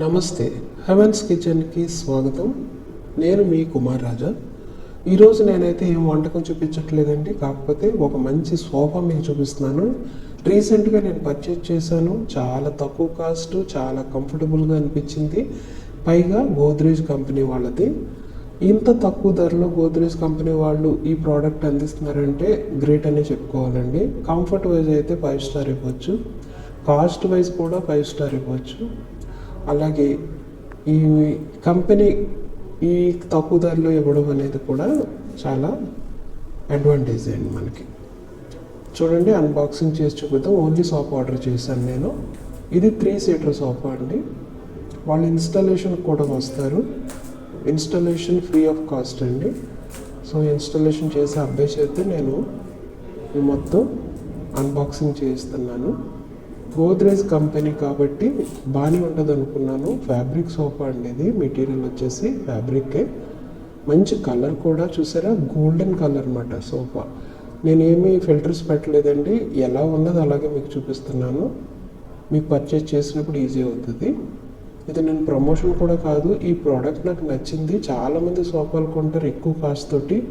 నమస్తే హెవెన్స్ కిచెన్కి స్వాగతం. నేను మీ కుమార్ రాజా. ఈరోజు నేనైతే ఏం వంటకం చూపించట్లేదండి. కాకపోతే ఒక మంచి సోఫా మీకు చూపిస్తున్నాను. రీసెంట్గా నేను పర్చేజ్ చేశాను. చాలా తక్కువ కాస్ట్ చాలా కంఫర్టబుల్గా అనిపించింది. పైగా గోద్రేజ్ కంపెనీ వాళ్ళది. ఇంత తక్కువ ధరలో గోద్రేజ్ కంపెనీ వాళ్ళు ఈ ప్రోడక్ట్ అందిస్తున్నారంటే గ్రేట్ అనే చెప్పుకోవాలండి. కంఫర్ట్ వైజ్ అయితే ఫైవ్ స్టార్ ఇవ్వచ్చు. కాస్ట్ వైజ్ కూడా ఫైవ్ స్టార్ ఇవ్వచ్చు. అలాగే ఈ కంపెనీ ఈ తక్కువ ధరలో ఇవ్వడం అనేది కూడా చాలా అడ్వాంటేజ్ అండి మనకి. చూడండి అన్బాక్సింగ్ చేసి చూపిద్దాం. ఓన్లీ సోఫా ఆర్డర్ చేశాను నేను. ఇది త్రీ సీటర్ సోఫా అండి. వాళ్ళు ఇన్స్టాలేషన్ కూడా వస్తారు. ఇన్స్టాలేషన్ ఫ్రీ ఆఫ్ కాస్ట్ అండి. సో ఇన్స్టాలేషన్ చేసే అబ్బాయి చేస్తే నేను మొత్తం అన్బాక్సింగ్ చేస్తున్నాను గోద్రేజ్ కంపెనీ కాబట్టి బాగానే ఉంటుంది అనుకున్నాను ఫ్యాబ్రిక్ సోఫా అండి ఇది మెటీరియల్ వచ్చేసి ఫ్యాబ్రికే. మంచి కలర్ కూడా చూసారా? గోల్డెన్ కలర్ అన్నమాట సోఫా. నేనేమి ఫిల్టర్స్ పెట్టలేదండి. ఎలా ఉన్నది అలాగే మీకు చూపిస్తున్నాను. మీకు పర్చేజ్ చేసినప్పుడు ఈజీ అవుతుంది. ఇది నేను ప్రమోషన్ కూడా కాదు. ఈ ప్రోడక్ట్ నాకు నచ్చింది. చాలామంది సోఫాలు కొంటారు ఎక్కువ కాస్ట్ తోటి.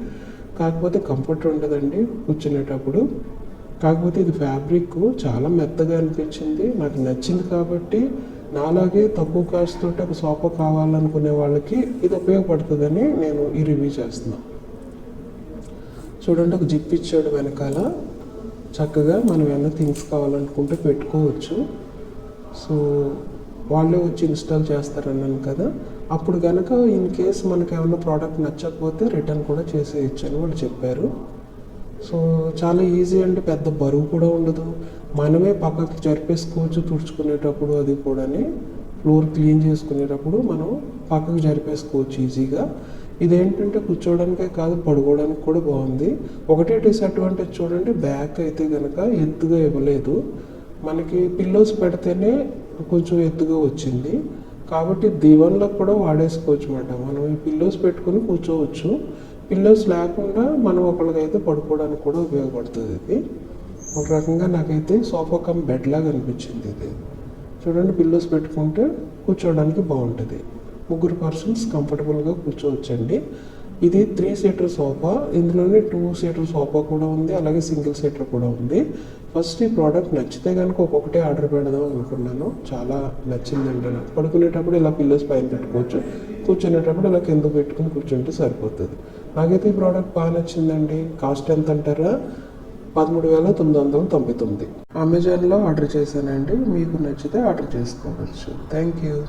కాకపోతే కంఫర్ట్ ఉండదండి. కూర్చునేటప్పుడు. కాకపోతే ఇది ఫ్యాబ్రిక్ చాలా మెత్తగా అనిపించింది. నాకు నచ్చింది కాబట్టి నాలాగే తక్కువ కాస్ట్ తోటి ఒక సోఫా కావాలనుకునే వాళ్ళకి ఇది ఉపయోగపడుతుందని నేను ఈ రివ్యూ చేస్తున్నాను. చూడండి ఒక జిప్ ఇచ్చాడు వెనకాల. చక్కగా మనం ఏమైనా థింగ్స్ కావాలనుకుంటే పెట్టుకోవచ్చు. సో వాళ్ళే వచ్చి ఇన్స్టాల్ చేస్తారన్నాను కదా. అప్పుడు కనుక ఇన్ కేస్ మనకు ఏమైనా ప్రోడక్ట్ నచ్చకపోతే రిటర్న్ కూడా చేసేయచ్చు అని వాళ్ళు చెప్పారు. సో చాలా ఈజీ అంటే పెద్ద బరువు కూడా ఉండదు. మనమే పక్కకి జరిపేసుకోవచ్చు తుడుచుకునేటప్పుడు అది కూడాని ఫ్లోర్ క్లీన్ చేసుకునేటప్పుడు మనం పక్కకు జరిపేసుకోవచ్చు ఈజీగా. ఇదేంటంటే కూర్చోవడానికే కాదు పడుకోవడానికి కూడా బాగుంది. ఒకటే డిసడ్వాంటేజ్ చూడండి బ్యాక్ అయితే కనుక ఎత్తుగా ఇవ్వలేదు. మనకి పిల్లోస్ పెడితేనే కొంచెం ఎత్తుగా వచ్చింది. కాబట్టి దివన్లో కూడా వాడేసుకోవచ్చు అనమాట మనం ఈ పిల్లోస్ పెట్టుకొని కూర్చోవచ్చు. పిల్లోస్ లేకుండా మనం ఒకరికైతే పడుకోవడానికి కూడా ఉపయోగపడుతుంది ఇది. ఒక రకంగా నాకైతే సోఫా కమ్ బెడ్ లాగా అనిపించింది ఇది. చూడండి పిల్లోస్ పెట్టుకుంటే కూర్చోవడానికి బాగుంటుంది. ముగ్గురు పర్సన్స్ కంఫర్టబుల్గా కూర్చోవచ్చండి. ఇది త్రీ సీటర్ సోఫా ఇందులోనే టూ సీటర్ సోఫా కూడా ఉంది అలాగే సింగిల్ సీటర్ కూడా ఉంది. ఫస్ట్ ఈ ప్రోడక్ట్ నచ్చితే కనుక ఒక్కొక్కటే ఆర్డర్ పెడదాం అనుకున్నాను. చాలా నచ్చిందండి. నాకు పడుకునేటప్పుడు ఇలా పిల్లోస్ పైన పెట్టుకోవచ్చు. కూర్చునేటప్పుడు ఇలా కింద పెట్టుకుని కూర్చుంటే సరిపోతుంది. నాకైతే ఈ ప్రోడక్ట్ బాగా నచ్చిందండి. కాస్ట్ ఎంత అంటారా? పదమూడు వేల తొమ్మిది వందల తొంభై తొమ్మిది. అమెజాన్లో ఆర్డర్ చేశానండి. మీకు నచ్చితే ఆర్డర్ చేసుకోవచ్చు. Thank you